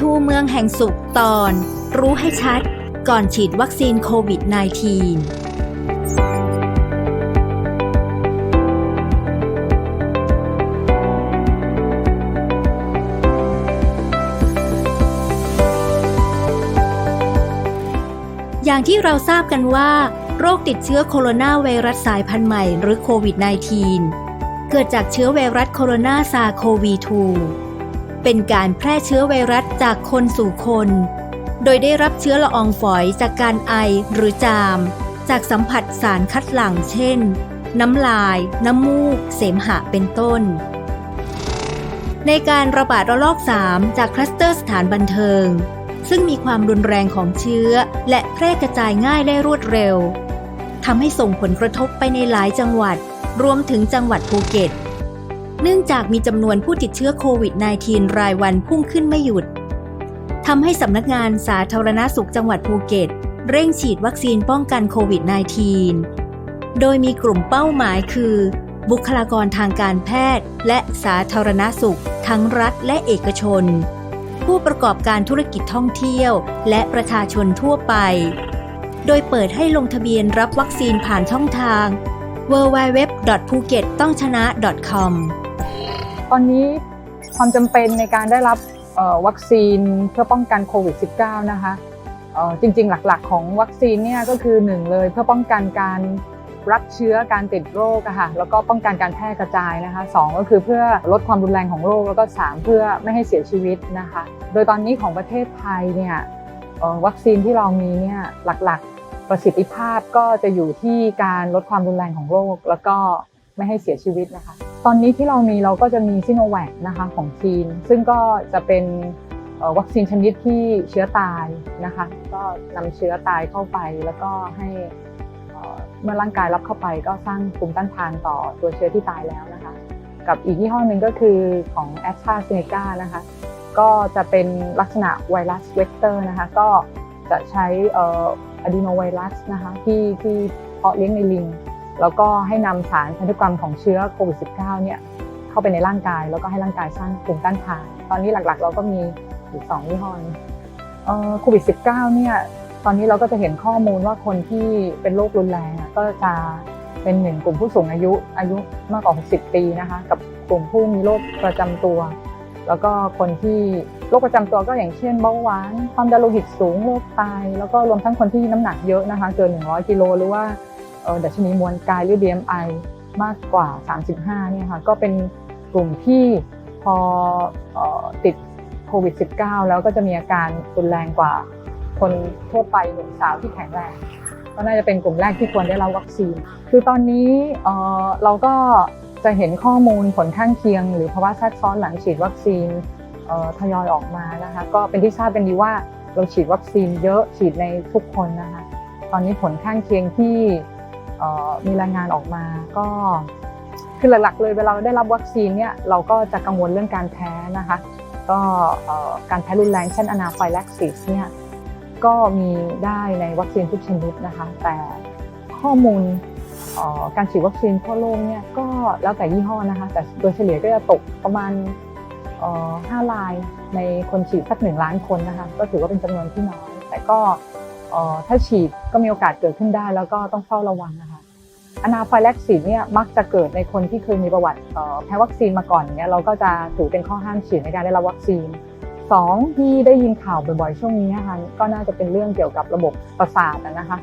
ทูเมืองแห่งสุขตอน รู้ให้ชัดก่อนฉีดวัคซีนโควิด -19 อย่างที่เราทราบกันว่า โรคติดเชื้อโคโรนาไวรัสสายพันธุ์ใหม่หรือโควิด -19 เกิดจากเชื้อไวรัสโคโรนาซาโควี 2 เป็นการแพร่เชื้อไวรัสจากคนสู่คน โดยได้รับเชื้อละอองฝอยจากการไอหรือจาม จากสัมผัสสารคัดหลั่งเช่น น้ำลาย น้ำมูก เสมหะเป็นต้น ในการระบาดระลอก 3 จากคลัสเตอร์สถานบันเทิง ซึ่งมีความรุนแรงของเชื้อ และแพร่กระจายง่ายได้รวดเร็วทำให้ส่งผลกระทบไปในหลายจังหวัด รวมถึงจังหวัดภูเก็ต เนื่องจากมีจำนวนผู้ติดเชื้อโควิด -19 รายวันพุ่งขึ้นไม่หยุดทำให้สำนักงานสาธารณสุขจังหวัดภูเก็ต เร่งฉีดวัคซีนป้องกันโควิด -19 โดยมีกลุ่มเป้าหมายคือ บุคลากรทางการแพทย์ และสาธารณสุข ทั้งรัฐและเอกชน ผู้ประกอบการธุรกิจท่องเที่ยว และประชาชนทั่วไป โดยเปิดให้ลงทะเบียนรับวัคซีนผ่านช่องทาง www.phukettongchana.com ตอน ตอนนี้ความจำเป็นในการได้รับวัคซีนเพื่อป้องกันโควิด -19 นะคะจริงๆหลักๆ ของวัคซีนเนี่ยก็คือหนึ่งเลยเพื่อป้องกันการรับเชื้อการติดโรคค่ะแล้วก็ป้องกันการแพร่กระจายนะคะสองก็คือเพื่อลดความรุนแรงของโรคแล้วก็สามเพื่อไม่ให้เสียชีวิตนะคะ โดยตอนนี้ของประเทศไทยเนี่ยวัคซีนที่เรามีเนี่ยหลักๆประสิทธิภาพก็จะอยู่ที่การลดความรุนแรงของโรค แล้วก็ไม่ให้เสียชีวิตนะคะ ตอนนี้ที่เรามีเราก็จะมีซิโนแวคนะคะของจีน ซึ่งก็จะเป็นวัคซีนชนิดที่เชื้อตายนะคะ ก็นำเชื้อตายเข้าไปแล้วก็ให้เมื่อร่างกายรับเข้าไปก็สร้างภูมิต้านทานต่อตัวเชื้อที่ตายแล้วนะคะ กับอีกยี่ห้อหนึ่งก็คือของ a s t r a z เซ e c a นะคะ ก็จะเป็นลักษณะไวรัสเวกเตอร์นะคะ ก็จะใช้เอ่ออะดีโนไวรัสนะคะที่ที่เพาะเลี้ยงในลิง แล้วก็ให้นำสารพันธุกรรมของเชื้อโควิด -19 เนี่ยเข้าไปในร่างกาย แล้วก็ให้ร่างกายสร้างภูมิต้านทาน ตอนนี้หลักๆ เราก็มีอยู่สองยี่ห้อนี้เอ่อโควิด -19 เนี่ยตอนนี้เราก็จะเห็นข้อมูลว่าคนที่เป็นโรครุนแรงก็จะเป็นหนึ่งกลุ่มผู้สูงอายุอายุมากกว่า 60 ปีนะคะกับกลุ่มผู้มีโรคประจำตัว แล้วก็คนที่โรคประจำตัวก็อย่างเช่นเบาหวานความดันโลหิตสูงโรคไตแล้วก็รวมทั้งคนที่น้ำหนักเยอะนะคะเกิน 100 กิโลหรือว่า ดัชนีมวลกายหรือ BMI มากกว่า 35 เนี่ยค่ะก็เป็นกลุ่มที่พออติดโควิด -19 แล้วก็จะมีอาการรุนแรงกว่าคนทั่วไปหนุ่มสาวที่แข็งแรงก็น่าจะเป็นกลุ่มแรกที่ควรได้รับวัคซีน คือตอนนี้เราก็จะเห็นข้อมูลผลข้างเคียง หรือภาวะแทรกซ้อนหลังฉีดวัคซีนทยอยออกมานะคะ ก็เป็นที่ทราบกันดีว่าเราฉีดวัคซีนเยอะฉีดในทุกคนนะคะ ตอนนี้ผลข้างเคียงที่ มีรายงานออกมาก็คือหลักๆ เลยเวลาเราได้รับวัคซีนเนี่ยเราก็จะกังวลเรื่องการแพ้นะคะก็การแพ้รุนแรงเช่นอนาไฟแล็กซิสเนี่ยก็มีได้ในวัคซีนทุกชนิดนะคะ แต่ข้อมูลการฉีดวัคซีนทั่วโลกเนี่ยก็แล้วแต่ยี่ห้อนะคะ แต่โดยเฉลี่ยก็จะตกประมาณเอ่อ5ลายในคนฉีดสักหนึ่งล้านคนนะคะก็ถือว่าเป็นจำนวนที่น้อย แต่ก็ถ้าฉีดก็มีโอกาสเกิดขึ้นได้แล้วก็ต้องเฝ้าระวังนะคะ อนาไฟแล็กซิสเนี่ยมักจะเกิดในคนที่เคยมีประวัติต่อแพ้วัคซีนมาก่อนเงี้ยเราก็จะถือเป็นข้อห้ามฉีดในการได้รับวัคซีนสองที่ได้ยินข่าวบ่อยๆช่วงนี้นะคะก็น่าจะเป็นเรื่องเกี่ยวกับระบบประสาทนะคะ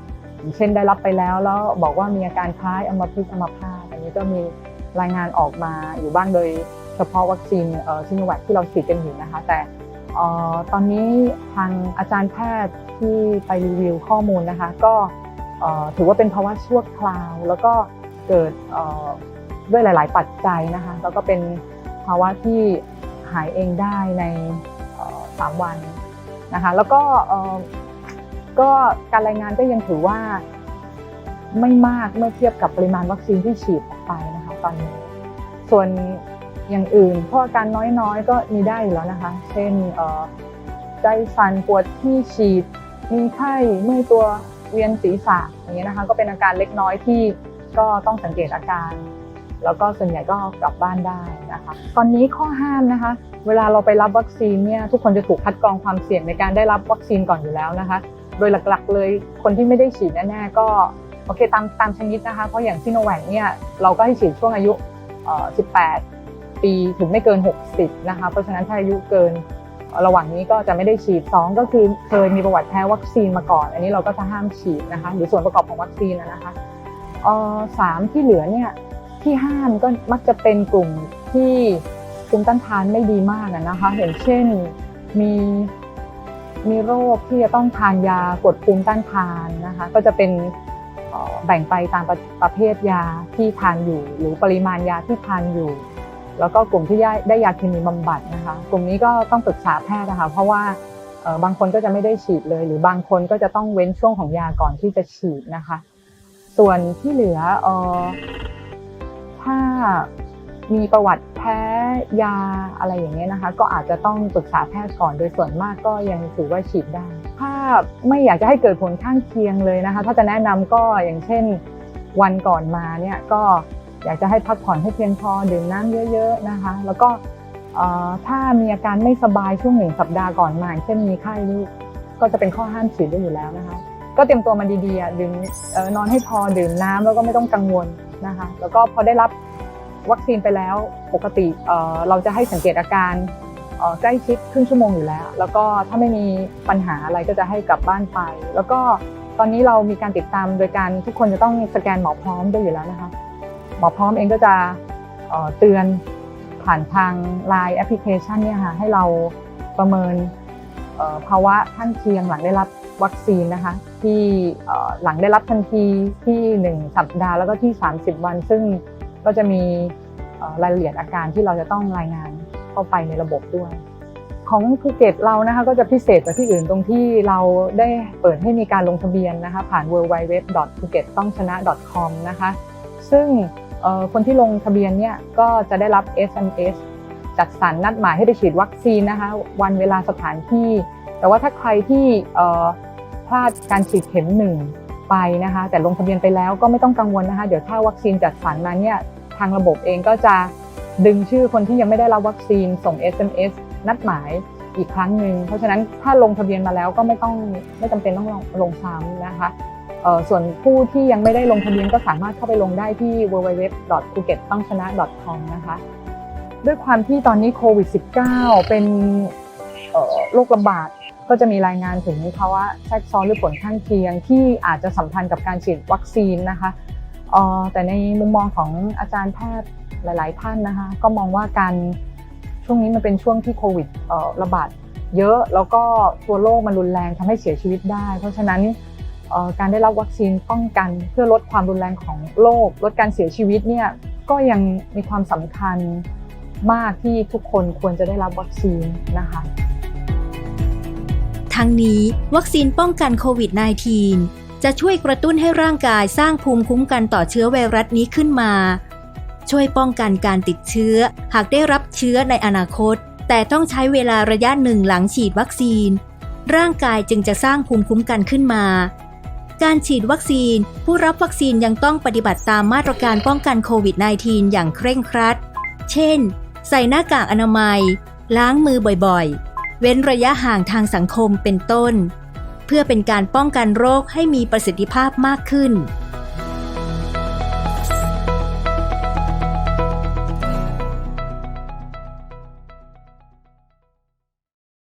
เช่นได้รับไปแล้วแล้วบอกว่ามีอาการคล้ายอัมพฤกษ์อัมพาตอันนี้ก็มีรายงานออกมาอยู่บ้างโดยเฉพาะวัคซีนซิโนแวคที่เราฉีดกันอยู่นะคะ แต่ตอนนี้ทางอาจารย์แพทย์ที่ไปรีวิวข้อมูลนะคะ ก็ ถือว่าเป็นภาวะชั่วคราว แล้วก็เกิดด้วยหลาย ๆ ปัจจัยนะคะแล้วก็เป็นภาวะที่หายเองได้ในเอ่อสามวันนะคะแล้วก็ก็การรายงานก็ยังถือว่าไม่มากเมื่อเทียบกับปริมาณวัคซีนที่ฉีดออกไปนะคะตอนนี้ส่วนอย่างอื่นเพราะอาการน้อยๆ ก็มีได้อยู่แล้วนะคะ เช่นใจสั่นปวดที่ฉีด มีไข้เมื่อยตัว เวียนศีรษะอย่างเงี้ยนะคะก็เป็นอาการเล็กน้อยที่ก็ต้องสังเกตอาการ แล้วก็ส่วนใหญ่ก็กลับบ้านได้นะคะตอนนี้ข้อห้ามนะคะ เวลาเราไปรับวัคซีนเนี่ยทุกคนจะถูกคัดกรองความเสี่ยงในการได้รับวัคซีนก่อนอยู่แล้วนะคะ โดยหลักๆเลยคนที่ไม่ได้ฉีดแน่ๆก็โอเคตามตามชนิดนะคะ เพราะอย่างซิโนแวคเนี่ยเราก็ให้ฉีดช่วงอายุ 18 ปีถึงไม่เกิน 60 นะคะ เพราะฉะนั้นถ้าอายุเกิน ระหว่างนี้ก็จะไม่ได้ฉีด 2 ก็คือเคยมีประวัติแพ้วัคซีนมาก่อน อันนี้เราก็จะห้ามฉีดนะคะหรือส่วนประกอบของวัคซีนนะคะอ่อสามที่เหลือเนี่ยที่ห้ามก็มักจะเป็นกลุ่มที่ภูมิต้านทานไม่ดีมากนะคะอย่างเช่นมีมีโรคที่จะต้องทานยากดภูมิต้านทานนะคะก็จะเป็นแบ่งไปตามประประเภทยาที่ทานอยู่ หรือปริมาณยาที่ทานอยู่ แล้วก็กลุ่มที่ได้ยาเคมีบำบัดนะคะ กลุ่มนี้ก็ต้องปรึกษาแพทย์นะคะ เพราะว่าบางคนก็จะไม่ได้ฉีดเลย หรือบางคนก็จะต้องเว้นช่วงของยาก่อนที่จะฉีดนะคะ ส่วนที่เหลือเอ่อถ้ามีประวัติแพ้ยาอะไรอย่างเงี้ยนะคะ ก็อาจจะต้องปรึกษาแพทย์ก่อนโดยส่วนมากก็ยังถือว่าฉีดได้ ถ้าไม่อยากจะให้เกิดผลข้างเคียงเลยนะคะ ถ้าจะแนะนำก็อย่างเช่นวันก่อนมาเนี่ยก็ อยากจะให้พักผ่อนให้เพียงพอดื่มน้ำเยอะ ๆนะคะ แล้วก็ถ้ามีอาการไม่สบายช่วงหนึ่งสัปดาห์ก่อนมาเช่นมีไข้ลูกก็จะเป็นข้อห้ามฉีดได้อยู่แล้วนะคะ ก็เตรียมตัวมาดีๆดื่มนอนให้พอดื่มน้ำแล้วก็ไม่ต้องกังวลนะคะ แล้วก็พอได้รับวัคซีนไปแล้วปกติเราจะให้สังเกตอาการใกล้ชิดครึ่งชั่วโมงอยู่แล้ว แล้วก็ถ้าไม่มีปัญหาอะไรก็จะให้กลับบ้านไป แล้วก็ตอนนี้เรามีการติดตามโดยการทุกคนจะต้องสแกนหมอพร้อมด้วยอยู่แล้วนะคะ หมอพร้อมเองก็จะเตือนผ่านทาง Line แอปพลิเคชันเนี่ยค่ะให้เราประเมินภาวะข้างเคียงหลังได้รับวัคซีนนะคะที่หลังได้รับทันทีที่ 1 สัปดาห์แล้วก็ที่ 30 วัน ซึ่งก็จะมีรายละเอียดอาการที่เราจะต้องรายงานเข้าไปในระบบด้วย ของภูเก็ตเรานะคะก็จะพิเศษกว่าที่อื่นตรงที่เราได้เปิดให้มีการลงทะเบียนนะคะผ่าน w w w p h u k e t t o n g c h a n a c o m นะคะซึ่ง คนที่ลงทะเบียนเนี่ยก็จะได้รับ SMS จัดสรรนัดหมายให้ไปฉีดวัคซีนนะคะวันเวลาสถานที่ แต่ว่าถ้าใครที่พลาดการฉีดเข็มหนึ่งไปนะคะแต่ลงทะเบียนไปแล้วก็ไม่ต้องกังวลนะคะเดี๋ยวถ้าวัคซีนจัดสรรมาเนี่ยทางระบบเองก็จะดึงชื่อคนที่ยังไม่ได้รับวัคซีนส่ง SMS นัดหมายอีกครั้งหนึ่งเพราะฉะนั้นถ้าลงทะเบียนมาแล้วก็ไม่ต้องไม่จำเป็นต้องลงลงซ้ำนะคะ ส่วนผู้ที่ยังไม่ได้ลงทะเบียนก็สามารถเข้าไปลงได้ที่ www.phuket-tongchana.com นะคะ ด้วยความที่ตอนนี้โควิด -19 เป็นเอ่อโรคระบาดก็จะมีรายงานถึงภาวะแทรกซ้อนหรือผลข้างเคียง ที่อาจจะสัมพันธ์กับการฉีดวัคซีนนะคะแต่ในมุมมองของอาจารย์แพทย์หลาย ๆ ท่านนะคะ ก็มองว่าการช่วงนี้มันเป็นช่วงที่โควิดระบาดเยอะ แล้วก็ตัวโรคมันรุนแรงทำให้เสียชีวิตได้ เพราะฉะนั้น การได้รับวัคซีนป้องกัน เพื่อลดความรุนแรงของโรคลดการเสียชีวิตเนี่ยก็ยังมีความสำคัญมากที่ทุกคนควรจะได้รับวัคซีนนะคะทั้งนี้วัคซีนป้องกันโควิด -19 จะช่วยกระตุ้นให้ร่างกายสร้างภูมิคุ้มกันต่อเชื้อไวรัสนี้ขึ้นมา ช่วยป้องกันการติดเชื้อ หากได้รับเชื้อในอนาคต แต่ต้องใช้เวลาระยะหนึ่งหลังฉีดวัคซีน ร่างกายจึงจะสร้างภูมิคุ้มกันขึ้นมา การฉีดวัคซีน ผู้รับวัคซีนยังต้องปฏิบัติตามมาตรการป้องกันโควิด -19 อย่างเคร่งครัด เช่น ใส่หน้ากากอนามัย ล้างมือบ่อยๆ เว้นระยะห่างทางสังคมเป็นต้น เพื่อเป็นการป้องกันโรคให้มีประสิทธิภาพมากขึ้น